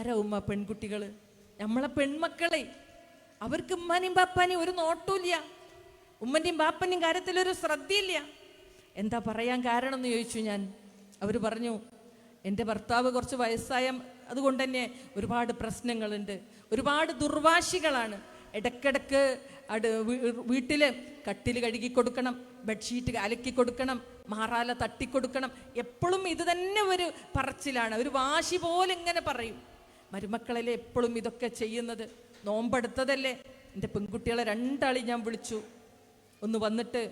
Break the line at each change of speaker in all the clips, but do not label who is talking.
ആരാ ഉമ്മ പെൺകുട്ടികൾ നമ്മളെ പെൺമക്കളെ. അവർക്ക് ഉമ്മാനെയും ബാപ്പാനെയും ഒരു നോട്ടമില്ല ഉമ്മന്റെയും ബാപ്പന്റെയും കാര്യത്തിൽ ഒരു ശ്രദ്ധയില്ല എന്താ പറയാൻ കാരണം എന്ന് ചോദിച്ചു ഞാൻ. അവർ പറഞ്ഞു എന്റെ ഭർത്താവ് കുറച്ച് വയസ്സായ അതുകൊണ്ട് തന്നെ ഒരുപാട് പ്രശ്നങ്ങളുണ്ട്. ഒരുപാട് ദുർവാശികളാണ്. ഇടക്കിടക്ക് അട് വീട്ടിൽ കട്ടിൽ കഴുകി കൊടുക്കണം ബെഡ്ഷീറ്റ് അലക്കി കൊടുക്കണം മാറാല തട്ടിക്കൊടുക്കണം എപ്പോഴും ഇത് തന്നെ ഒരു പറച്ചിലാണ്. ഒരു വാശി പോലെ ഇങ്ങനെ പറയും. മരുമക്കളല്ലേ എപ്പോഴും ഇതൊക്കെ ചെയ്യുന്നത്? നോമ്പെടുത്തതല്ലേ? എന്റെ പെൺകുട്ടികളെ രണ്ടാളി ഞാൻ വിളിച്ചു. ഒന്ന് വന്നിട്ട്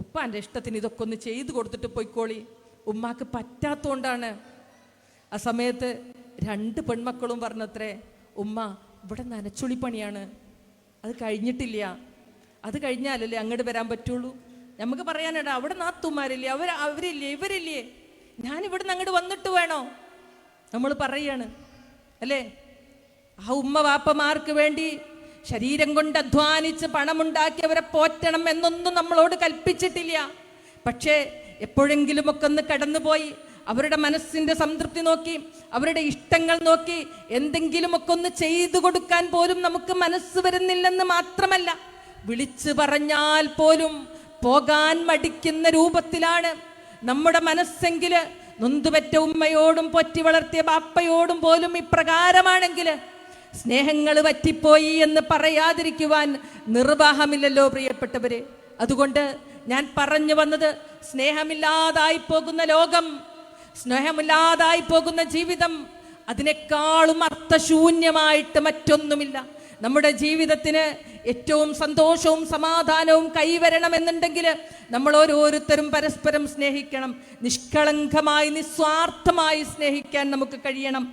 ഉപ്പാന്റെ ഇഷ്ടത്തിന് ഇതൊക്കെ ഒന്ന് ചെയ്തു കൊടുത്തിട്ട് പോയിക്കോളി. ഉമ്മാക്ക് പറ്റാത്തതുകൊണ്ടാണ് ആ സമയത്ത് രണ്ട് പെൺമക്കളും പറഞ്ഞത്രേ ഉമ്മ ഇവിടെ നനച്ചുളി പണിയാണ്. അത് കഴിഞ്ഞിട്ടില്ല. അത് കഴിഞ്ഞാലല്ലേ അങ്ങോട്ട് വരാൻ പറ്റുള്ളൂ? നമുക്ക് പറയാനുണ്ട് അവിടെ നാത്തുമാരില്ലേ അവർ അവരില്ലേ? ഇവരില്ലേ? ഞാൻ ഇവിടുന്ന് അങ്ങോട്ട് വന്നിട്ട് വേണോ? നമ്മൾ പറയാണ് അല്ലേ? ആ ഉമ്മ വാപ്പമാർക്ക് വേണ്ടി ശരീരം കൊണ്ട് അധ്വാനിച്ച് പണമുണ്ടാക്കി അവരെ പോറ്റണം എന്നൊന്നും നമ്മളോട് കൽപ്പിച്ചിട്ടില്ല. പക്ഷേ എപ്പോഴെങ്കിലുമൊക്കെ ഒന്ന് കടന്നുപോയി അവരുടെ മനസ്സിന്റെ സംതൃപ്തി നോക്കി അവരുടെ ഇഷ്ടങ്ങൾ നോക്കി എന്തെങ്കിലുമൊക്കെ ഒന്ന് ചെയ്തു കൊടുക്കാൻ പോലും നമുക്ക് മനസ്സ് വരുന്നില്ലെന്ന് മാത്രമല്ല വിളിച്ചു പറഞ്ഞാൽ പോലും പോകാൻ മടിക്കുന്ന രൂപത്തിലാണ് നമ്മുടെ മനസ്സെങ്കിൽ നൊന്തുപെറ്റ ഉമ്മയോടും പൊറ്റി വളർത്തിയ ബാപ്പയോടും പോലും ഇപ്രകാരമാണെങ്കിൽ സ്നേഹങ്ങൾ പറ്റിപ്പോയി എന്ന് പറയാതിരിക്കുവാൻ നിർവാഹമില്ലല്ലോ പ്രിയപ്പെട്ടവരെ. അതുകൊണ്ട് ഞാൻ പറഞ്ഞു വന്നത് സ്നേഹമില്ലാതായി പോകുന്ന ലോകം സ്നേഹമില്ലാതായി പോകുന്ന ജീവിതം അതിനേക്കാളും അർത്ഥശൂന്യമായിട്ട് മറ്റൊന്നുമില്ല. നമ്മുടെ ജീവിതത്തിന് ഏറ്റവും സന്തോഷവും സമാധാനവും കൈവരണമെന്നുണ്ടെങ്കിൽ നമ്മൾ ഓരോരുത്തരും പരസ്പരം സ്നേഹിക്കണം. നിഷ്കളങ്കമായി നിസ്വാർത്ഥമായി സ്നേഹിക്കാൻ നമുക്ക് കഴിയണം.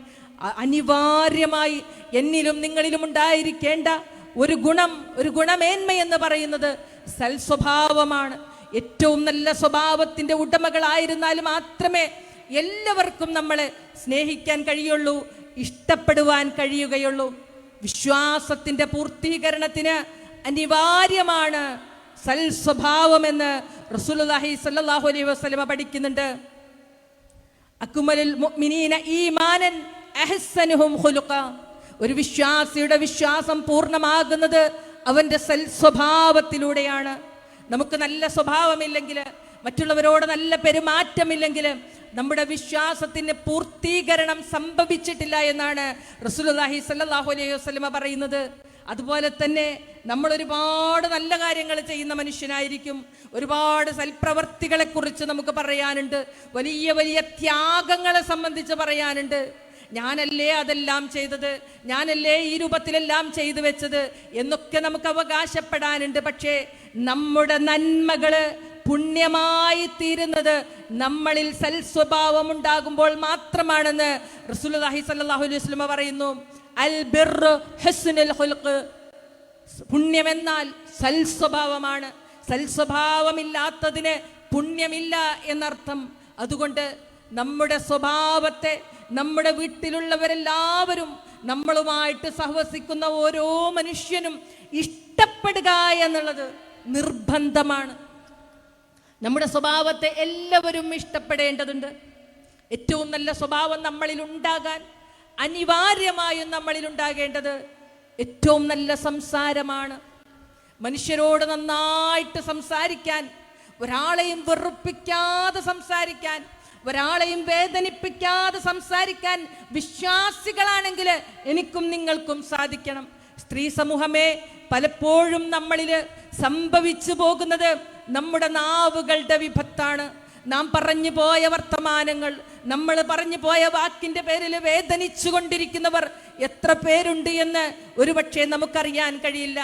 അനിവാര്യമായി എന്നിലും നിങ്ങളിലും ഉണ്ടായിരിക്കേണ്ട ഒരു ഗുണം ഒരു ഗുണമേന്മ എന്ന് പറയുന്നത് സൽസ്വഭാവമാണ്. ഏറ്റവും നല്ല സ്വഭാവത്തിന്റെ ഉടമകളായിരുന്നാൽ മാത്രമേ എല്ലാവർക്കും നമ്മളെ സ്നേഹിക്കാൻ കഴിയുള്ളൂ ഇഷ്ടപ്പെടുവാൻ കഴിയുകയുള്ളൂ. വിശ്വാസത്തിന്റെ പൂർത്തീകരണത്തിന് അനിവാര്യമാണ് സൽ സ്വഭാവമെന്ന് റസൂലുള്ളാഹി സ്വല്ലല്ലാഹു അലൈഹി വസല്ലമ പഠിക്കുന്നുണ്ട്. അക്മലുൽ മുഅ്മിനീന ഈമാനൻ അഹ്സനുഹും ഖുലുഖ. ഒരു വിശ്വാസിയുടെ വിശ്വാസം പൂർണമാകുന്നത് അവന്റെ സൽ സ്വഭാവത്തിലൂടെയാണ് നമുക്ക് നല്ല സ്വഭാവമില്ലെങ്കിൽ മറ്റുള്ളവരോട് നല്ല പെരുമാറ്റമില്ലെങ്കിൽ നമ്മുടെ വിശ്വാസത്തിന് പൂർത്തീകരണം സംഭവിച്ചിട്ടില്ല എന്നാണ് റസൂലുള്ളാഹി സല്ലാഹു അലൈഹി വസ്ലമ പറയുന്നത്. അതുപോലെ തന്നെ നമ്മൾ ഒരുപാട് നല്ല കാര്യങ്ങൾ ചെയ്യുന്ന മനുഷ്യനായിരിക്കും. ഒരുപാട് സൽപ്രവർത്തികളെ കുറിച്ച് നമുക്ക് പറയാനുണ്ട്. വലിയ വലിയ ത്യാഗങ്ങളെ സംബന്ധിച്ച് പറയാനുണ്ട്. ഞാനല്ലേ അതെല്ലാം ചെയ്തത്? ഞാനല്ലേ ഈ രൂപത്തിലെല്ലാം ചെയ്തു വെച്ചത്? എന്നൊക്കെ നമുക്ക് അവകാശപ്പെടാനുണ്ട്. പക്ഷേ നമ്മുടെ നന്മകൾ പുണ്യമായി തീരുന്നത് നമ്മളിൽ സൽസ്വഭാവം ഉണ്ടാകുമ്പോൾ മാത്രമാണെന്ന് സ്വല്ലല്ലാഹു അലൈഹി പറയുന്നു. അൽ ബിർറു ഹുസ്നുൽ ഖുൽഖ്. പുണ്യമെന്നാൽ സൽസ്വഭാവമാണ്. സൽസ്വഭാവമില്ലാത്തതിന് പുണ്യമില്ല എന്നർത്ഥം. അതുകൊണ്ട് നമ്മുടെ സ്വഭാവത്തെ നമ്മുടെ വീട്ടിലുള്ളവരെല്ലാവരും നമ്മളുമായിട്ട് സഹവസിക്കുന്ന ഓരോ മനുഷ്യനും ഇഷ്ടപ്പെടുക എന്നുള്ളത് നിർബന്ധമാണ്. നമ്മുടെ സ്വഭാവത്തെ എല്ലാവരും ഇഷ്ടപ്പെടേണ്ടതുണ്ട്. ഏറ്റവും നല്ല സ്വഭാവം നമ്മളിൽ ഉണ്ടാകാൻ അനിവാര്യമായും നമ്മളിൽ ഉണ്ടാകേണ്ടത് ഏറ്റവും നല്ല സംസാരമാണ്. മനുഷ്യരോട് നന്നായിട്ട് സംസാരിക്കാൻ ഒരാളെയും വെറുപ്പിക്കാതെ സംസാരിക്കാൻ ഒരാളെയും വേദനിപ്പിക്കാതെ സംസാരിക്കാൻ വിശ്വാസികളാണെങ്കിൽ എനിക്കും നിങ്ങൾക്കും സാധിക്കണം. സ്ത്രീ സമൂഹമേ പലപ്പോഴും നമ്മളിൽ സംഭവിച്ചു പോകുന്നത് നമ്മുടെ നാവുകളുടെ വിപത്താണ്. നാം പറഞ്ഞു പോയ വർത്തമാനങ്ങൾ നമ്മൾ പറഞ്ഞു പോയ വാക്കിന്റെ പേരിൽ വേദനിച്ചു കൊണ്ടിരിക്കുന്നവർ എത്ര പേരുണ്ട് എന്ന് ഒരുപക്ഷെ നമുക്കറിയാൻ കഴിയില്ല.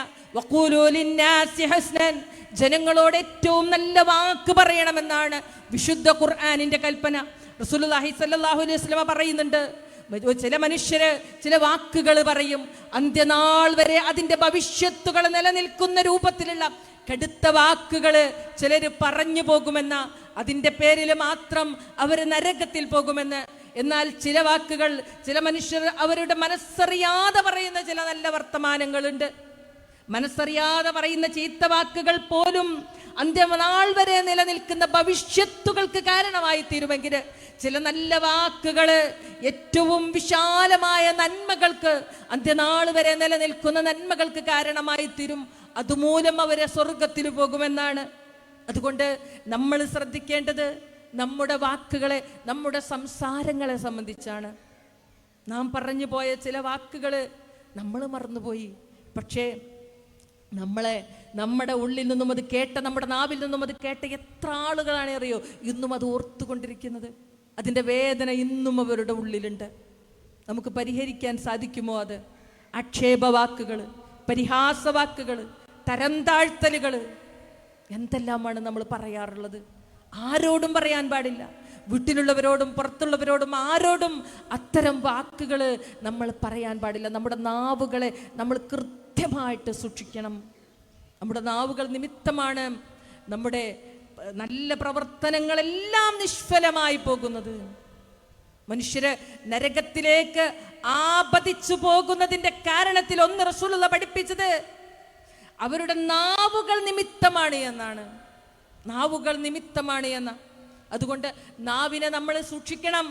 ജനങ്ങളോട് ഏറ്റവും നല്ല വാക്ക് പറയണമെന്നാണ് വിശുദ്ധ ഖുർആാനിന്റെ കൽപ്പന. റസൂലുള്ളാഹി സ്വല്ലല്ലാഹു അലൈഹി വസല്ലമ പറയുന്നുണ്ട് ചില മനുഷ്യര് ചില വാക്കുകൾ പറയും അന്ത്യനാൾ വരെ അതിന്റെ ഭവിഷ്യത്തുകൾ നിലനിൽക്കുന്ന രൂപത്തിലുള്ള കടുത്ത വാക്കുകൾ ചിലര് പറഞ്ഞു പോകുമെന്ന അതിന്റെ പേരിൽ മാത്രം അവർ നരകത്തിൽ പോകുമെന്ന്. എന്നാൽ ചില വാക്കുകൾ ചില മനുഷ്യർ അവരുടെ മനസ്സറിയാതെ പറയുന്ന ചില നല്ല വർത്തമാനങ്ങളുണ്ട്. മനസ്സറിയാതെ പറയുന്ന ചീത്ത വാക്കുകൾ പോലും അന്ത്യനാൾ വരെ നിലനിൽക്കുന്ന ഭവിഷ്യത്തുകൾക്ക് കാരണമായി തീരുമെങ്കിൽ ചില നല്ല വാക്കുകൾ ഏറ്റവും വിശാലമായ നന്മകൾക്ക് അന്ത്യനാൾ വരെ നിലനിൽക്കുന്ന നന്മകൾക്ക് കാരണമായി തീരും അതുമൂലം അവരെ സ്വർഗത്തിൽ പോകുമെന്നാണ്. അതുകൊണ്ട് നമ്മൾ ശ്രദ്ധിക്കേണ്ടത് നമ്മുടെ വാക്കുകളെ നമ്മുടെ സംസാരങ്ങളെ സംബന്ധിച്ചാണ്. നാം പറഞ്ഞു പോയ ചില വാക്കുകൾ നമ്മൾ മറന്നുപോയി. പക്ഷേ നമ്മളെ നമ്മുടെ ഉള്ളിൽ നിന്നും അത് കേട്ട നമ്മുടെ നാവിൽ നിന്നും അത് കേട്ട എത്ര ആളുകളാണ് അറിയോ? ഇന്നും അത് ഓർത്തുകൊണ്ടിരിക്കുന്നത്. അതിന്റെ വേദന ഇന്നും അവരുടെ ഉള്ളിലുണ്ട്. നമുക്ക് പരിഹരിക്കാൻ സാധിക്കുമോ അത്? ആക്ഷേപവാക്കുകൾ പരിഹാസവാക്കുകൾ തരം താഴ്ത്തലുകൾ എന്തെല്ലാമാണ് നമ്മൾ പറയാറുള്ളത്? ആരോടും പറയാൻ പാടില്ല. വീട്ടിലുള്ളവരോടും പുറത്തുള്ളവരോടും ആരോടും അത്തരം വാക്കുകൾ നമ്മൾ പറയാൻ പാടില്ല. നമ്മുടെ നാവുകളെ നമ്മൾ കൃത്യമായിട്ട് സൂക്ഷിക്കണം. നമ്മുടെ നാവുകൾ നിമിത്തമാണ് നമ്മുടെ നല്ല പ്രവർത്തനങ്ങളെല്ലാം നിഷ്ഫലമായി പോകുന്നത്. മനുഷ്യര് നരകത്തിലേക്ക് ആപതിച്ചു പോകുന്നതിന്റെ കാരണത്തിൽ ഒന്ന് റസൂലുള്ള പഠിപ്പിച്ചത് അവരുടെ നാവുകൾ നിമിത്തമാണ് എന്നാണ്. നാവുകൾ നിമിത്തമാണ് എന്ന. അതുകൊണ്ട് നാവിനെ നമ്മൾ സൂക്ഷിക്കണം.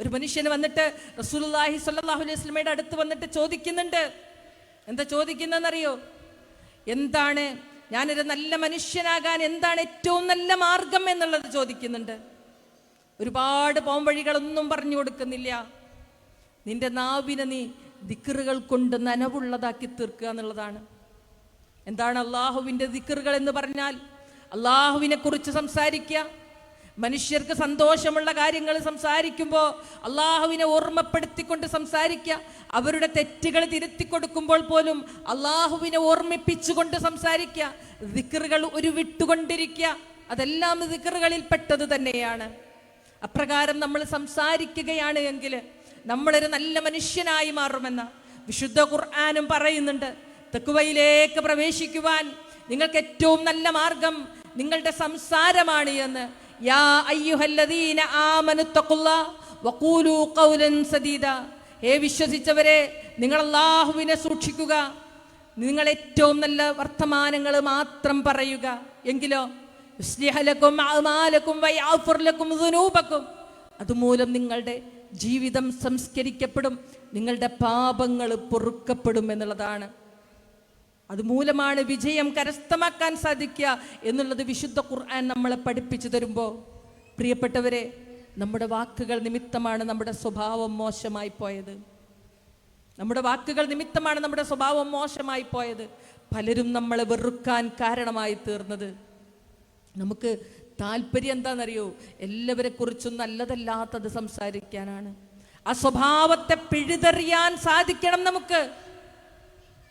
ഒരു മനുഷ്യന് വന്നിട്ട് റസൂലുള്ളാഹി സ്വല്ലല്ലാഹു അലൈഹി വസല്ലമയുടെ അടുത്ത് വന്നിട്ട് ചോദിക്കുന്നുണ്ട് എന്താ ചോദിക്കുന്നതെന്നറിയോ? എന്താണ് ഞാനൊരു നല്ല മനുഷ്യനാകാൻ എന്താണ് ഏറ്റവും നല്ല മാർഗം എന്നുള്ളത് ചോദിക്കുന്നുണ്ട്. ഒരുപാട് പോംവഴികളൊന്നും പറഞ്ഞു കൊടുക്കുന്നില്ല. നിന്റെ നാവിനെ നീ ദിക്കറുകൾ കൊണ്ട് നനവുള്ളതാക്കി തീർക്കുക എന്നുള്ളതാണ്. എന്താണ് അള്ളാഹുവിന്റെ ദിക്കറുകൾ എന്ന് പറഞ്ഞാൽ? അള്ളാഹുവിനെ കുറിച്ച് സംസാരിക്കുക മനുഷ്യർക്ക് സന്തോഷമുള്ള കാര്യങ്ങൾ സംസാരിക്കുമ്പോൾ അള്ളാഹുവിനെ ഓർമ്മപ്പെടുത്തിക്കൊണ്ട് സംസാരിക്കുക അവരുടെ തെറ്റുകൾ തിരുത്തി കൊടുക്കുമ്പോൾ പോലും അള്ളാഹുവിനെ ഓർമ്മിപ്പിച്ചുകൊണ്ട് സംസാരിക്കുക ദിക്കറുകൾ ഒരു വിട്ടുകൊണ്ടിരിക്കുക അതെല്ലാം ദിക്കറുകളിൽ പെട്ടത് തന്നെയാണ്. അപ്രകാരം നമ്മൾ സംസാരിക്കുകയാണ് എങ്കിൽ നമ്മളൊരു നല്ല മനുഷ്യനായി മാറുമെന്ന വിശുദ്ധ ഖുർആാനും പറയുന്നുണ്ട്. തെക്കുവയിലേക്ക് പ്രവേശിക്കുവാൻ നിങ്ങൾക്ക് ഏറ്റവും നല്ല മാർഗം നിങ്ങളുടെ സംസാരമാണ് എന്ന് യാ അയ്യുഹല്ലദീന ആമനു തഖുല്ലാ വഖൂലു ഖൗലൻ സദീദ. ഹേ വിശ്വസിച്ചവരെ നിങ്ങൾ അല്ലാഹുവിനെ സൂക്ഷിക്കുക. നിങ്ങൾ ഏറ്റവും നല്ല വർത്തമാനങ്ങൾ മാത്രം പറയുക. എങ്കിലോ യുസ്ലിഹ ലക്കും അഅ്മാലക്കും വയഗ്ഫിർ ലക്കും ദുനൂബക്കും. അതുമൂലം നിങ്ങളുടെ ജീവിതം സംസ്കരിക്കപ്പെടും നിങ്ങളുടെ പാപങ്ങൾ പൊറുക്കപ്പെടും എന്നുള്ളതാണ്. അതുമൂലമാണ് വിജയം കരസ്ഥമാക്കാൻ സാധിക്കുക എന്നുള്ളത് വിശുദ്ധ ഖുർആൻ നമ്മളെ പഠിപ്പിച്ചു തരുമ്പോൾ പ്രിയപ്പെട്ടവരെ നമ്മുടെ വാക്കുകൾ നിമിത്തമാണ് നമ്മുടെ സ്വഭാവം മോശമായി പോയത്. നമ്മുടെ വാക്കുകൾ നിമിത്തമാണ് നമ്മുടെ സ്വഭാവം മോശമായി പോയത്. പലരും നമ്മളെ വെറുക്കാൻ കാരണമായി തീർന്നത്. നമുക്ക് താല്പര്യം എന്താണെന്നറിയോ? എല്ലാവരെ കുറിച്ചും നല്ലതല്ലാത്തത് സംസാരിക്കാനാണ്. ആ സ്വഭാവത്തെ പിഴുതെറിയാൻ സാധിക്കണം നമുക്ക്.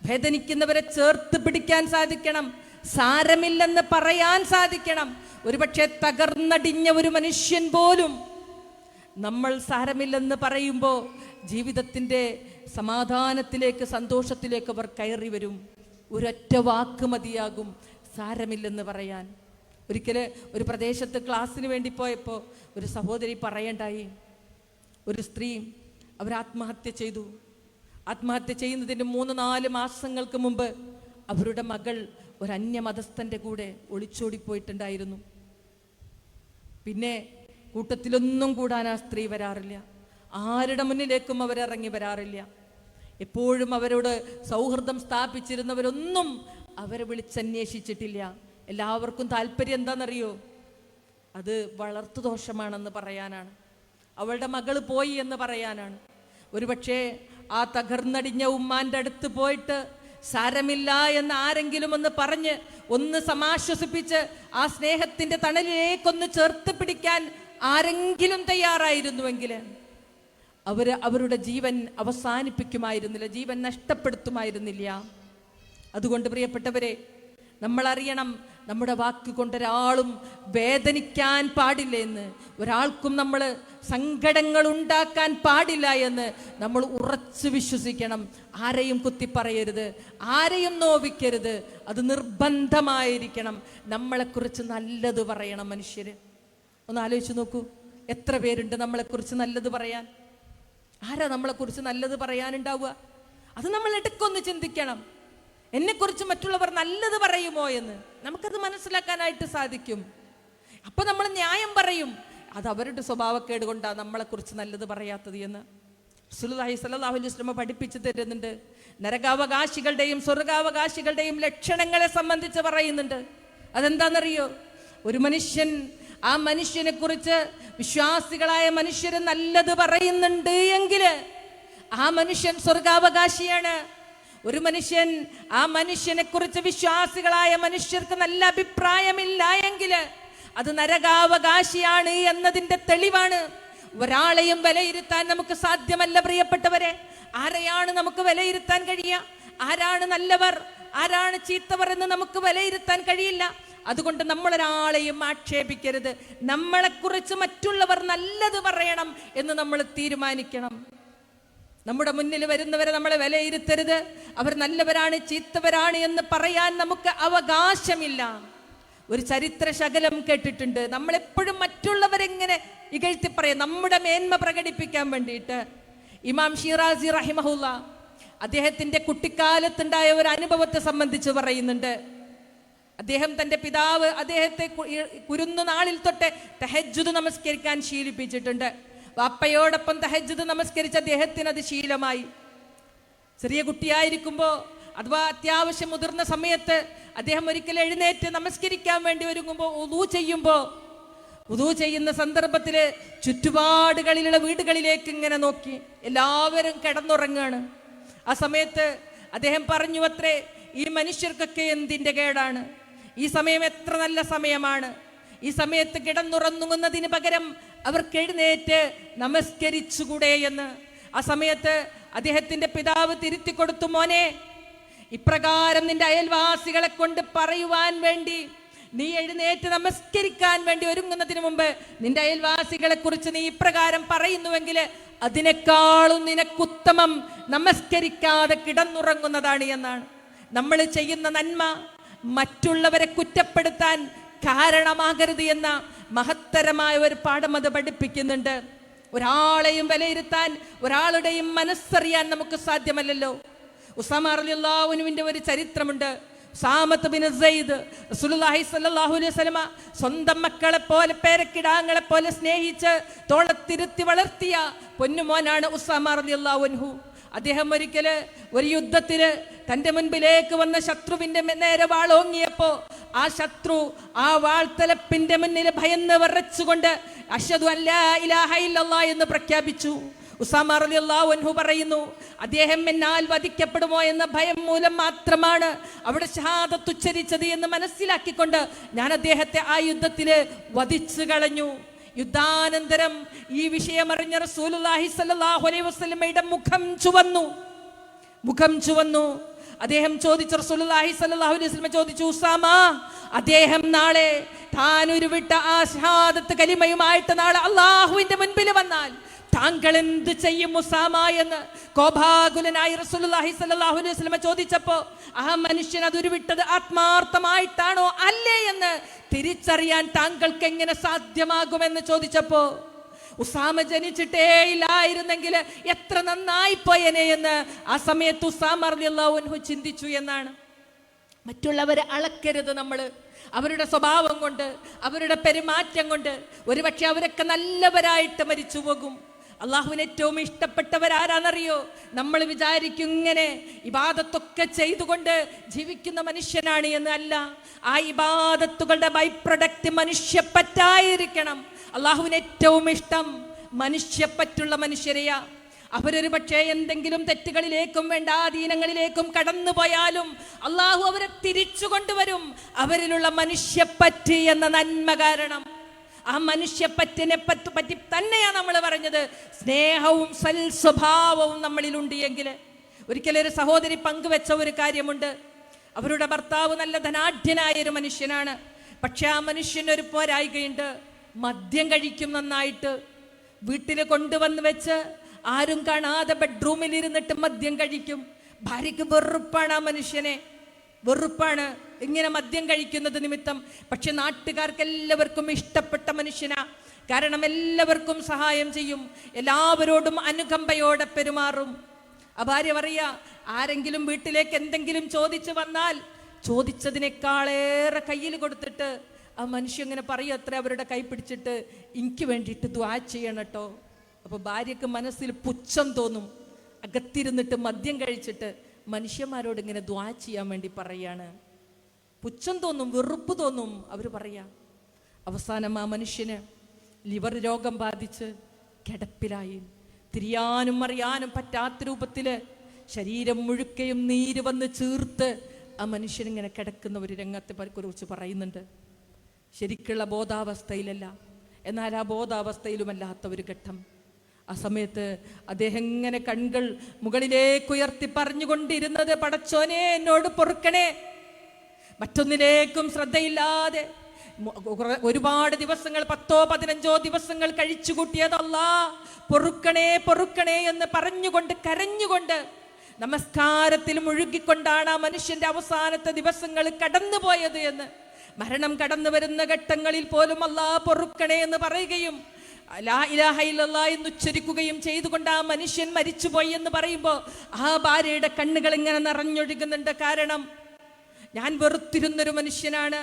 വേദനിക്കുന്നവരെ ചേർത്ത് പിടിക്കാൻ സാധിക്കണം. സാരമില്ലെന്ന് പറയാൻ സാധിക്കണം. ഒരുപക്ഷെ തകർന്നടിഞ്ഞ ഒരു മനുഷ്യൻ പോലും നമ്മൾ സാരമില്ലെന്ന് പറയുമ്പോൾ ജീവിതത്തിന്റെ സമാധാനത്തിലേക്ക് സന്തോഷത്തിലേക്ക് അവർ കയറി വരും. ഒരൊറ്റ വാക്ക് മതിയാകും സാരമില്ലെന്ന് പറയാൻ. ഒരിക്കൽ ഒരു പ്രദേശത്ത് ക്ലാസ്സിന് വേണ്ടി പോയപ്പോൾ ഒരു സഹോദരി പറയണ്ടായി. ഒരു സ്ത്രീ അവർ ആത്മഹത്യ ചെയ്തു. ആത്മഹത്യ ചെയ്യുന്നതിന് മൂന്ന് നാല് മാസങ്ങൾക്ക് മുമ്പ് അവരുടെ മകൾ ഒരു അന്യമതസ്ഥന്റെ കൂടെ ഒളിച്ചോടിപ്പോയിട്ടുണ്ടായിരുന്നു. പിന്നെ കൂട്ടത്തിലൊന്നും കൂടാൻ ആ സ്ത്രീ വരാറില്ല. ആരുടെ മുന്നിലേക്കും അവരിറങ്ങി വരാറില്ല. എപ്പോഴും അവരോട് സൗഹൃദം സ്ഥാപിച്ചിരുന്നവരൊന്നും അവരെ വിളിച്ചന്വേഷിച്ചിട്ടില്ല. എല്ലാവർക്കും താല്പര്യം എന്താണെന്നറിയോ? അത് വളർത്തു ദോഷമാണെന്ന് പറയാനാണ്. അവളുടെ മകൾ പോയി എന്ന് പറയാനാണ്. ഒരുപക്ഷെ ആ തകർന്നടിഞ്ഞ ഉമ്മാന്റെ അടുത്ത് പോയിട്ട് സാരമില്ല എന്ന് ആരെങ്കിലും ഒന്ന് പറഞ്ഞ് ഒന്ന് സമാശ്വസിപ്പിച്ച് ആ സ്നേഹത്തിന്റെ തണലിലേക്കൊന്ന് ചേർത്ത് പിടിക്കാൻ ആരെങ്കിലും തയ്യാറായിരുന്നുവെങ്കിൽ അവർ അവരുടെ ജീവൻ അവസാനിപ്പിക്കുമായിരുന്നില്ല ജീവൻ നഷ്ടപ്പെടുത്തുമായിരുന്നില്ല. അതുകൊണ്ട് പ്രിയപ്പെട്ടവരെ നമ്മൾ അറിയണം നമ്മുടെ വാക്ക് കൊണ്ട് ഒരാളും വേദനിക്കാൻ പാടില്ല എന്ന് ഒരാൾക്കും നമ്മൾ സങ്കടങ്ങൾ ഉണ്ടാക്കാൻ പാടില്ല എന്ന് നമ്മൾ ഉറച്ചു വിശ്വസിക്കണം. ആരെയും കുത്തിപ്പറയരുത് ആരെയും നോവിക്കരുത് അത് നിർബന്ധമായിരിക്കണം. നമ്മളെക്കുറിച്ച് നല്ലത് പറയണം മനുഷ്യർ ഒന്ന് ആലോചിച്ച് നോക്കൂ എത്ര പേരുണ്ട് നമ്മളെക്കുറിച്ച് നല്ലത് പറയാൻ? ആരാ നമ്മളെക്കുറിച്ച് നല്ലത് പറയാനുണ്ടാവുക? അത് നമ്മൾ ഇടയ്ക്കൊന്ന് ചിന്തിക്കണം. എന്നെക്കുറിച്ച് മറ്റുള്ളവർ നല്ലത് പറയുമോ എന്ന് നമുക്കത് മനസ്സിലാക്കാനായിട്ട് സാധിക്കും. അപ്പൊ നമ്മൾ ന്യായം പറയും അത് അവരുടെ സ്വഭാവക്കേട് കൊണ്ടാണ് നമ്മളെക്കുറിച്ച് നല്ലത് പറയാത്തത് എന്ന്. സുലുദാഹി സല്ലാഹു അലൈഹി വസല്ലമ പഠിപ്പിച്ചു തരുന്നുണ്ട്. നരകാവകാശികളുടെയും സ്വർഗാവകാശികളുടെയും ലക്ഷണങ്ങളെ സംബന്ധിച്ച് പറയുന്നുണ്ട്. അതെന്താണെന്നറിയോ? ഒരു മനുഷ്യൻ ആ മനുഷ്യനെ കുറിച്ച് വിശ്വാസികളായ മനുഷ്യർ നല്ലത് പറയുന്നുണ്ട് എങ്കിൽ ആ മനുഷ്യൻ സ്വർഗാവകാശിയാണ്. ഒരു മനുഷ്യൻ ആ മനുഷ്യനെ കുറിച്ച് വിശ്വാസികളായ മനുഷ്യർക്ക് നല്ല അഭിപ്രായമില്ല എങ്കിൽ അത് നരകാവകാശിയാണ് എന്നതിന്റെ തെളിവാണ്. ഒരാളെയും വിലയിരുത്താൻ നമുക്ക് സാധ്യമല്ല പ്രിയപ്പെട്ടവരെ. ആരെയാണ് നമുക്ക് വിലയിരുത്താൻ കഴിയുക? ആരാണ് നല്ലവർ? ആരാണ് ചീത്തവർ എന്ന് നമുക്ക് വിലയിരുത്താൻ കഴിയില്ല. അതുകൊണ്ട് നമ്മൾ ഒരാളെയും ആക്ഷേപിക്കരുത്. നമ്മളെക്കുറിച്ച് മറ്റുള്ളവർ നല്ലത് പറയണം എന്ന് നമ്മൾ തീരുമാനിക്കണം. നമ്മുടെ മുന്നിൽ വരുന്നവരെ നമ്മളെ വിലയിരുത്തരുത്. അവർ നല്ലവരാണ് ചീത്തവരാണ് എന്ന് പറയാൻ നമുക്ക് അവകാശമില്ല. ഒരു ചരിത്ര ശകലം കേട്ടിട്ടുണ്ട്. നമ്മളെപ്പോഴും മറ്റുള്ളവരെങ്ങനെ ഇകഴ്ത്തി പറയാം? നമ്മുടെ മേന്മ പ്രകടിപ്പിക്കാൻ വേണ്ടിയിട്ട്. ഇമാം ഷിറാസി റഹിമഹുല്ല അദ്ദേഹത്തിന്റെ കുട്ടിക്കാലത്തുണ്ടായ ഒരു അനുഭവത്തെ സംബന്ധിച്ച് പറയുന്നുണ്ട്. അദ്ദേഹം തന്റെ പിതാവ് അദ്ദേഹത്തെ കുരുന്നു നാളിൽ തൊട്ട് തെഹജുദ് നമസ്കരിക്കാൻ ശീലിപ്പിച്ചിട്ടുണ്ട്. വാപ്പയോടൊപ്പം തഹജ്ജത് നമസ്കരിച്ച അദ്ദേഹത്തിന് അത് ശീലമായി. ചെറിയ കുട്ടിയായിരിക്കുമ്പോൾ അഥവാ അത്യാവശ്യം മുതിർന്ന സമയത്ത് അദ്ദേഹം ഒരിക്കൽ എഴുന്നേറ്റ് നമസ്കരിക്കാൻ വേണ്ടി ഒരുങ്ങുമ്പോൾ ഉദൂ ചെയ്യുമ്പോൾ ഉദൂ ചെയ്യുന്ന സന്ദർഭത്തിൽ ചുറ്റുപാടുകളിലുള്ള വീടുകളിലേക്ക് ഇങ്ങനെ നോക്കി എല്ലാവരും കിടന്നുറങ്ങുകയാണ് ആ സമയത്ത് അദ്ദേഹം പറഞ്ഞു അത്രേ ഈ മനുഷ്യർക്കൊക്കെ എന്തിന്റെ കേടാണ്? ഈ സമയം എത്ര നല്ല സമയമാണ്? ഈ സമയത്ത് കിടന്നുറങ്ങുന്നതിന് പകരം അവർക്ക് എഴുന്നേറ്റ് നമസ്കരിച്ചുകൂടെ എന്ന്. ആ സമയത്ത് അദ്ദേഹത്തിന്റെ പിതാവ് തിരുത്തി കൊടുത്തു മോനെ ഇപ്രകാരം നിന്റെ അയൽവാസികളെ കൊണ്ട് പറയുവാൻ വേണ്ടി നീ എഴുന്നേറ്റ് നമസ്കരിക്കാൻ വേണ്ടി ഒരുങ്ങുന്നതിന് മുമ്പ് നിന്റെ അയൽവാസികളെ കുറിച്ച് നീ ഇപ്രകാരം പറയുന്നുവെങ്കിൽ അതിനേക്കാളും നിനക്കുത്തമം നമസ്കരിക്കാതെ കിടന്നുറങ്ങുന്നതാണ് എന്നാണ്. നമ്മൾ ചെയ്യുന്ന നന്മ മറ്റുള്ളവരെ കുറ്റപ്പെടുത്താൻ കാരണമാകരുത് എന്ന മഹത്തരമായ ഒരു പാഠം അത് പഠിപ്പിക്കുന്നുണ്ട്. ഒരാളെയും വിലയിരുത്താൻ ഒരാളുടെയും മനസ്സറിയാൻ നമുക്ക് സാധ്യമല്ലല്ലോ. ഉസാമ റളിയല്ലാഹുവിന്റെ ഒരു ചരിത്രമുണ്ട്. ബിൻ സെയ്ദ് അലൈഹി സ്വന്തം മക്കളെ പോലെ പേരക്കിടാങ്ങളെ പോലെ സ്നേഹിച്ച് തോളത്തിരുത്തി വളർത്തിയ പൊന്നുമോനാണ് ഉസാമ റളിയല്ലാഹു അൻഹു. അദ്ദേഹം ഒരിക്കൽ ഒരു യുദ്ധത്തിൽ തന്റെ മുൻപിലേക്ക് വന്ന ശത്രുവിന്റെ നേരെ വാൾ വാളോങ്ങിയപ്പോ ആ ശത്രു ആ വാൾത്തലപ്പിന്റെ മുന്നിൽ ഭയന്ന് വിറച്ചുകൊണ്ട് അഷദു അല്ലാ എന്ന് പ്രഖ്യാപിച്ചു. ഉസാമ അൻഹു പറയുന്നു അദ്ദേഹം എന്നാൽ വധിക്കപ്പെടുമോ എന്ന ഭയം മൂലം മാത്രമാണ് അവിടെ ഷഹാദത്ത് ഉച്ചരിച്ചത് എന്ന് മനസ്സിലാക്കിക്കൊണ്ട് ഞാൻ അദ്ദേഹത്തെ ആ യുദ്ധത്തിൽ വധിച്ചു കളഞ്ഞു. യുദ്ധാനന്തരം ഈ വിഷയമറിഞ്ഞ സ്വല്ലല്ലാഹു അലൈഹി മുഖം ചുവന്നു. മുഖം ചുവന്നു. അദ്ദേഹം ചോദിച്ചു റസൂലുള്ളാഹി സ്വല്ലല്ലാഹു അലൈഹി വസല്ലം ചോദിച്ചു ഉസാമ അദ്ദേഹം നാളെ താൻ ഉരുവിട്ട ആ ഷഹാദത്ത് കലിമയുമായിട്ട് നാളെ അള്ളാഹുവിന്റെ മുൻപിൽ വന്നാൽ താങ്കൾ എന്ത് ചെയ്യും മുസാമ എന്ന് കോപാകുലനായി റസൂലുള്ളാഹി സ്വല്ലല്ലാഹു അലൈഹി വസല്ലം ചോദിച്ചപ്പോൾ ആ മനുഷ്യൻ അത് ഉരുവിട്ടത് ആത്മാർത്ഥമായിട്ടാണോ അല്ലേ എന്ന് തിരിച്ചറിയാൻ താങ്കൾക്ക് എങ്ങനെ സാധ്യമാകുമെന്ന് ചോദിച്ചപ്പോ ഉസാമ ജനിച്ചിട്ടേ ഇല്ലായിരുന്നെങ്കിൽ എത്ര നന്നായി പോയനെ എന്ന് ആ സമയത്ത് ഉസാമ അൻഹു ചിന്തിച്ചു എന്നാണ്. മറ്റുള്ളവരെ അളക്കരുത് നമ്മൾ അവരുടെ സ്വഭാവം കൊണ്ട് അവരുടെ പെരുമാറ്റം കൊണ്ട് ഒരുപക്ഷെ അവരൊക്കെ നല്ലവരായിട്ട് മരിച്ചു പോകും അള്ളാഹുവിന് ഏറ്റവും ഇഷ്ടപ്പെട്ടവരാരാണെന്നറിയോ നമ്മൾ വിചാരിക്കും ഇങ്ങനെ ഇബാദത്തൊക്കെ ചെയ്തുകൊണ്ട് ജീവിക്കുന്ന മനുഷ്യനാണ് എന്ന് അല്ല. ആ ഇബാദത്തുകളുടെ ബൈ പ്രൊഡക്റ്റ് മനുഷ്യപ്പറ്റായിരിക്കണം. അള്ളാഹുവിന് ഏറ്റവും ഇഷ്ടം മനുഷ്യപ്പറ്റുള്ള മനുഷ്യരെയാ. അവരൊരു പക്ഷേ എന്തെങ്കിലും തെറ്റുകളിലേക്കും വേണ്ടാധീനങ്ങളിലേക്കും കടന്നു പോയാലും അള്ളാഹു അവരെ തിരിച്ചു കൊണ്ടുവരും അവരിലുള്ള മനുഷ്യപ്പറ്റ് എന്ന നന്മ കാരണം. ആ മനുഷ്യപ്പറ്റിനെ പറ്റി പറ്റി തന്നെയാണ് നമ്മൾ പറഞ്ഞത്. സ്നേഹവും സൽ സ്വഭാവവും നമ്മളിലുണ്ട് എങ്കിൽ ഒരിക്കലും ഒരു സഹോദരി പങ്കുവെച്ച ഒരു കാര്യമുണ്ട്. അവരുടെ ഭർത്താവ് നല്ല ധനാഢ്യനായ ഒരു മനുഷ്യനാണ്. പക്ഷെ ആ മനുഷ്യനൊരു പോരായികയുണ്ട്. മദ്യം കഴിക്കും നന്നായിട്ട്. വീട്ടിൽ കൊണ്ടുവന്ന് വെച്ച് ആരും കാണാതെ ബെഡ്റൂമിൽ ഇരുന്നിട്ട് മദ്യം കഴിക്കും. ഭാര്യയ്ക്ക് വെറുപ്പാണ് ആ മനുഷ്യനെ. വെറുപ്പാണ്. ഇങ്ങനെ മദ്യം കഴിക്കുന്നത് നിമിത്തം. പക്ഷെ നാട്ടുകാർക്ക് എല്ലാവർക്കും ഇഷ്ടപ്പെട്ട മനുഷ്യനാ. കാരണം എല്ലാവർക്കും സഹായം ചെയ്യും. എല്ലാവരോടും അനുകമ്പയോടെ പെരുമാറും. ആ ഭാര്യ പറയാ ആരെങ്കിലും വീട്ടിലേക്ക് എന്തെങ്കിലും ചോദിച്ചു വന്നാൽ ചോദിച്ചതിനേക്കാളേറെ കയ്യിൽ കൊടുത്തിട്ട് ആ മനുഷ്യ ഇങ്ങനെ പറയും അത്ര അവരുടെ കൈ പിടിച്ചിട്ട് എനിക്ക് വേണ്ടിയിട്ട് ദ്വാ ചെയ്യണം കേട്ടോ അപ്പൊ ഭാര്യക്ക് മനസ്സിൽ പുച്ഛം തോന്നും. അകത്തിരുന്നിട്ട് മദ്യം കഴിച്ചിട്ട് മനുഷ്യന്മാരോട് ഇങ്ങനെ ദ്വാ ചെയ്യാൻ വേണ്ടി പറയാണ്. പുച്ഛം തോന്നും വെറുപ്പ് തോന്നും അവർ പറയാ അവസാനം ആ മനുഷ്യന് ലിവർ രോഗം ബാധിച്ച് കിടപ്പിലായി. തിരിയാനും അറിയാനും പറ്റാത്ത രൂപത്തിൽ ശരീരം മുഴുക്കയും നീര് വന്ന് ചീർത്ത് ആ മനുഷ്യൻ ഇങ്ങനെ കിടക്കുന്ന ഒരു രംഗത്തെ കുറിച്ച് പറയുന്നുണ്ട്. ശരിക്കുള്ള ബോധാവസ്ഥയിലല്ല. എന്നാൽ ആ ബോധാവസ്ഥയിലുമല്ലാത്ത ഒരു ഘട്ടം. ആ സമയത്ത് അദ്ദേഹം ഇങ്ങനെ കൺകൾ മുകളിലേക്ക് ഉയർത്തി പറഞ്ഞുകൊണ്ടിരുന്നത് പടച്ചോനെ എന്നോട് പൊറുക്കണേ മറ്റൊന്നിലേക്കും ശ്രദ്ധയില്ലാതെ ഒരുപാട് ദിവസങ്ങൾ പത്തോ പതിനഞ്ചോ ദിവസങ്ങൾ കഴിച്ചു കൂട്ടിയതല്ല പൊറുക്കണേ പൊറുക്കണേ എന്ന് പറഞ്ഞുകൊണ്ട് കരഞ്ഞുകൊണ്ട് നമസ്കാരത്തിൽ മുഴുകിക്കൊണ്ടാണ് ആ മനുഷ്യന്റെ അവസാനത്തെ ദിവസങ്ങൾ കടന്നുപോയത് എന്ന്. മരണം കടന്നു വരുന്ന ഘട്ടങ്ങളിൽ പോലും അല്ലാ പൊറുക്കണേ എന്ന് പറയുകയും ലാ ഇലാഹ എന്ന് ഉച്ചരിക്കുകയും ചെയ്തുകൊണ്ട് ആ മനുഷ്യൻ മരിച്ചുപോയി എന്ന് പറയുമ്പോൾ ആ ഭാര്യയുടെ കണ്ണുകൾ ഇങ്ങനെ നിറഞ്ഞൊഴുകുന്നുണ്ട്. കാരണം ഞാൻ വെറുത്തിരുന്നൊരു മനുഷ്യനാണ്.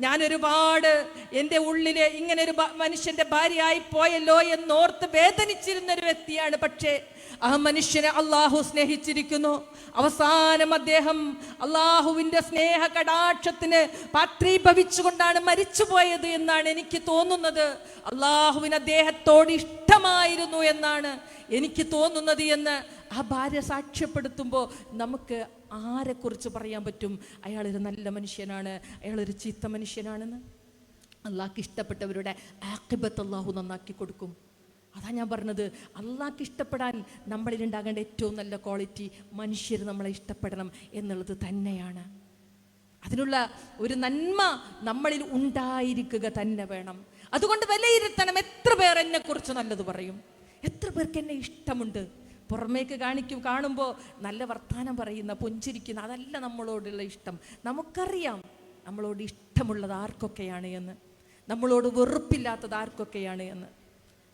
ഞാൻ ഒരുപാട് എന്റെ ഉള്ളിലെ ഇങ്ങനെ ഒരു മനുഷ്യന്റെ ഭാര്യയായി പോയല്ലോ എന്നോർത്ത് വേദനിച്ചിരുന്ന ഒരു വ്യക്തിയാണ്. പക്ഷേ ആ മനുഷ്യനെ അള്ളാഹു സ്നേഹിച്ചിരിക്കുന്നു. അവസാനം അദ്ദേഹം അള്ളാഹുവിന്റെ സ്നേഹ കടാക്ഷത്തിന് പാത്രീഭവിച്ചുകൊണ്ടാണ് മരിച്ചുപോയത് എന്നാണ് എനിക്ക് തോന്നുന്നത്. അള്ളാഹുവിന് അദ്ദേഹത്തോട് ഇഷ്ടമായിരുന്നു എന്നാണ് എനിക്ക് തോന്നുന്നത് എന്ന് ആ ഭാര്യ സാക്ഷ്യപ്പെടുത്തുമ്പോൾ നമുക്ക് ആരെക്കുറിച്ച് പറയാൻ പറ്റും? അയാളൊരു നല്ല മനുഷ്യനാണ്. അയാളൊരു ചീത്ത മനുഷ്യനാണെന്ന്. അള്ളാഹ്ക്ക് ഇഷ്ടപ്പെട്ടവരുടെ ആക്കിബത്ത് അള്ളാഹു നന്നാക്കി കൊടുക്കും. അതാ ഞാൻ പറഞ്ഞത്. അള്ളാഹ്ക്ക് ഇഷ്ടപ്പെടാൻ നമ്മളിൽ ഉണ്ടാകേണ്ട ഏറ്റവും നല്ല ക്വാളിറ്റി മനുഷ്യർ നമ്മളെ ഇഷ്ടപ്പെടണം എന്നുള്ളത് തന്നെയാണ്. അതിനുള്ള ഒരു നന്മ നമ്മളിൽ ഉണ്ടായിരിക്കുക തന്നെ വേണം. അതുകൊണ്ട് വിലയിരുത്തണം. എത്ര പേർ എന്നെക്കുറിച്ച് നല്ലത് പറയും? എത്ര പേർക്ക് എന്നെ ഇഷ്ടമുണ്ട്? പുറമേക്ക് കാണിക്കും കാണുമ്പോൾ നല്ല വർത്താനം പറയുന്ന പുഞ്ചിരിക്കുന്ന അതല്ല നമ്മളോടുള്ള ഇഷ്ടം. നമുക്കറിയാം നമ്മളോട് ഇഷ്ടമുള്ളത് ആർക്കൊക്കെയാണ് എന്ന്. നമ്മളോട് വെറുപ്പില്ലാത്തത് ആർക്കൊക്കെയാണ് എന്ന്.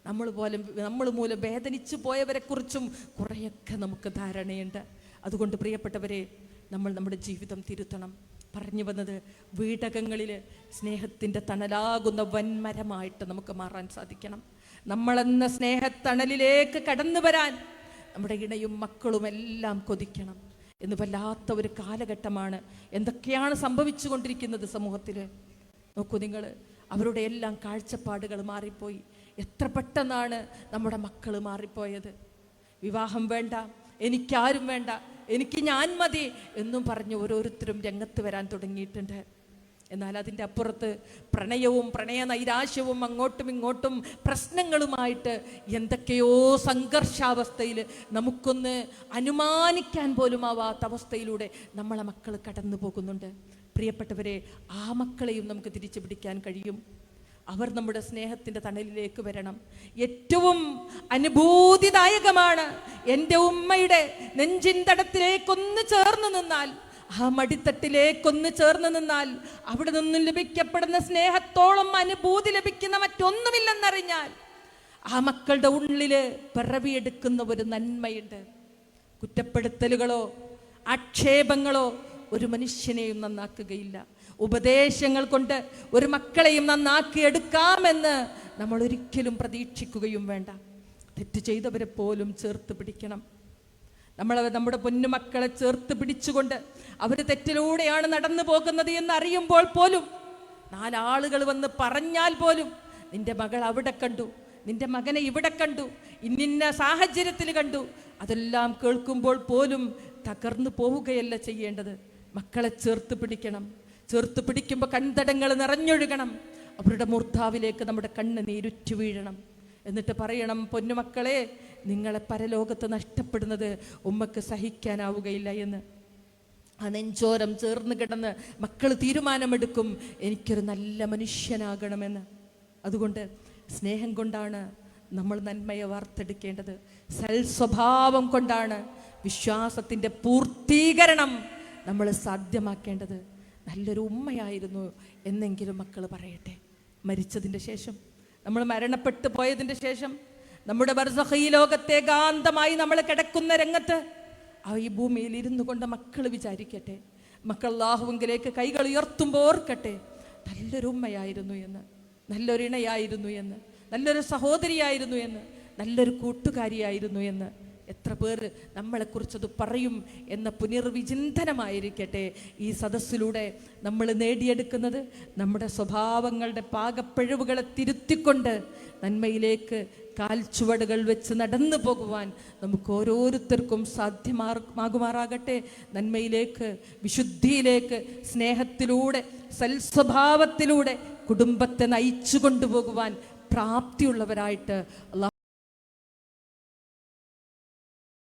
നമ്മൾ പോലെ നമ്മൾ മൂലം വേദനിച്ചു പോയവരെക്കുറിച്ചും കുറേയൊക്കെ നമുക്ക് ധാരണയുണ്ട്. അതുകൊണ്ട് പ്രിയപ്പെട്ടവരെ നമ്മൾ നമ്മുടെ ജീവിതം തിരുത്തണം. പറഞ്ഞു വന്നത് വീടകങ്ങളിൽ സ്നേഹത്തിന്റെ തണലാകുന്ന വൻമരമായിട്ട് നമുക്ക് മാറാൻ സാധിക്കണം. നമ്മളെന്ന സ്നേഹത്തണലിലേക്ക് കടന്നു വരാൻ നമ്മുടെ ഇണയും മക്കളും എല്ലാം കൊതിക്കണം എന്ന് വല്ലാത്ത ഒരു കാലഘട്ടമാണ്. എന്തൊക്കെയാണ് സംഭവിച്ചു കൊണ്ടിരിക്കുന്നത് സമൂഹത്തിൽ നോക്കൂ നിങ്ങൾ അവരുടെ എല്ലാം കാഴ്ചപ്പാടുകൾ മാറിപ്പോയി. എത്ര പെട്ടെന്നാണ് നമ്മുടെ മക്കൾ മാറിപ്പോയത്? വിവാഹം വേണ്ട എനിക്കാരും വേണ്ട എനിക്ക് ഞാൻ മതി എന്നും പറഞ്ഞ് ഓരോരുത്തരും രംഗത്ത് വരാൻ തുടങ്ങിയിട്ടുണ്ട്. എന്നാൽ അതിന്റെ അപ്പുറത്ത് പ്രണയവും പ്രണയ നൈരാശ്യവും അങ്ങോട്ടും ഇങ്ങോട്ടും പ്രശ്നങ്ങളുമായിട്ട് എന്തൊക്കെയോ സംഘർഷാവസ്ഥയിൽ നമുക്കൊന്ന് അനുമാനിക്കാൻ പോലും ആവാത്ത അവസ്ഥയിലൂടെ നമ്മളെ മക്കൾ കടന്നു പോകുന്നുണ്ട്. പ്രിയപ്പെട്ടവരെ ആ മക്കളെയും നമുക്ക് തിരിച്ചു പിടിക്കാൻ കഴിയും. അവർ നമ്മുടെ സ്നേഹത്തിന്റെ തണലിലേക്ക് വരണം. ഏറ്റവും അനുഭൂതിദായകമാണ് എന്റെ ഉമ്മയുടെ നെഞ്ചിൻ തടത്തിലേക്കൊന്ന് ചേർന്ന് നിന്നാൽ ആ മടിത്തട്ടിലേക്കൊന്ന് ചേർന്ന് നിന്നാൽ അവിടെ നിന്നും ലഭിക്കപ്പെടുന്ന സ്നേഹത്തോളം അനുഭൂതി ലഭിക്കുന്ന മറ്റൊന്നുമില്ലെന്നറിഞ്ഞാൽ ആ മക്കളുടെ ഉള്ളിൽ പിറവിയെടുക്കുന്ന ഒരു നന്മയുണ്ട്. കുറ്റപ്പെടുത്തലുകളോ ആക്ഷേപങ്ങളോ ഒരു മനുഷ്യനെയും നന്നാക്കുകയില്ല. ഉപദേശങ്ങൾ കൊണ്ട് ഒരു മക്കളെയും നന്നാക്കി എടുക്കാമെന്ന് നമ്മൾ ഒരിക്കലും പ്രതീക്ഷിക്കുകയും വേണ്ട. തെറ്റ് ചെയ്തവരെ പോലും ചേർത്ത് പിടിക്കണം. നമ്മൾ നമ്മുടെ പൊന്നുമക്കളെ ചേർത്ത് പിടിച്ചുകൊണ്ട് അവർ തെറ്റിലൂടെയാണ് നടന്നു പോകുന്നത് എന്ന് അറിയുമ്പോൾ പോലും നാലാളുകൾ വന്ന് പറഞ്ഞാൽ പോലും നിന്റെ മകൾ അവിടെ കണ്ടു നിന്റെ മകനെ ഇവിടെ കണ്ടു ഇന്നിന്ന സാഹചര്യത്തിൽ കണ്ടു. അതെല്ലാം കേൾക്കുമ്പോൾ പോലും തകർന്നു പോവുകയല്ല ചെയ്യേണ്ടത്. മക്കളെ ചേർത്ത് പിടിക്കണം. ചേർത്ത് പിടിക്കുമ്പോൾ കൺതടങ്ങൾ നിറഞ്ഞൊഴുകണം. അവരുടെ മൂർധാവിലേക്ക് നമ്മുടെ കണ്ണ് നീരുറ്റു വീഴണം. എന്നിട്ട് പറയണം പൊന്നുമക്കളെ നിങ്ങളെ പരലോകത്ത് നഷ്ടപ്പെടുന്നത് ഉമ്മക്ക് സഹിക്കാനാവുകയില്ല എന്ന്. ആ നെഞ്ചോരം ചേർന്ന് കിടന്ന് മക്കൾ തീരുമാനമെടുക്കും. എനിക്കൊരു നല്ല മനുഷ്യനാകണമെന്ന്. അതുകൊണ്ട് സ്നേഹം കൊണ്ടാണ് നമ്മൾ നന്മയെ വാർത്തെടുക്കേണ്ടത്. സൽസ്വഭാവം കൊണ്ടാണ് വിശ്വാസത്തിന്റെ പൂർത്തീകരണം നമ്മൾ സാധ്യമാക്കേണ്ടത്. നല്ലൊരു ഉമ്മയായിരുന്നു എന്നെങ്കിലും മക്കൾ പറയട്ടെ. മരിച്ചതിന്റെ ശേഷം നമ്മൾ മരണപ്പെട്ടു പോയതിന്റെ ശേഷം നമ്മുടെ ഈ ലോകത്തെ ഗാന്തമായി നമ്മൾ കിടക്കുന്ന രംഗത്ത് ആ ഈ ഭൂമിയിൽ ഇരുന്നു കൊണ്ട് മക്കൾ വിചാരിക്കട്ടെ. മക്കൾ അള്ളാഹുവിലേക്ക് കൈകൾ ഉയർത്തുമ്പോൾ ഓർക്കട്ടെ. നല്ലൊരു ഉമ്മയായിരുന്നു എന്ന് നല്ലൊരു ഇണയായിരുന്നു എന്ന് നല്ലൊരു സഹോദരിയായിരുന്നു എന്ന് നല്ലൊരു കൂട്ടുകാരിയായിരുന്നു എന്ന്. എത്ര പേർ നമ്മളെക്കുറിച്ചത് പറയും എന്ന പുനർവിചിന്തനമായിരിക്കട്ടെ ഈ സദസ്സിലൂടെ നമ്മൾ നേടിയെടുക്കുന്നത് നമ്മുടെ സ്വഭാവങ്ങളുടെ പാകപ്പിഴവുകളെ തിരുത്തിക്കൊണ്ട് നന്മയിലേക്ക് കാൽച്ചുവടുകൾ വെച്ച് നടന്നു പോകുവാൻ നമുക്ക് ഓരോരുത്തർക്കും സാധ്യമാകുമാറാകട്ടെ. നന്മയിലേക്ക് വിശുദ്ധിയിലേക്ക് സ്നേഹത്തിലൂടെ സൽസ്വഭാവത്തിലൂടെ കുടുംബത്തെ നയിച്ചു കൊണ്ടുപോകുവാൻ പ്രാപ്തിയുള്ളവരായിട്ട് അള്ളാഹു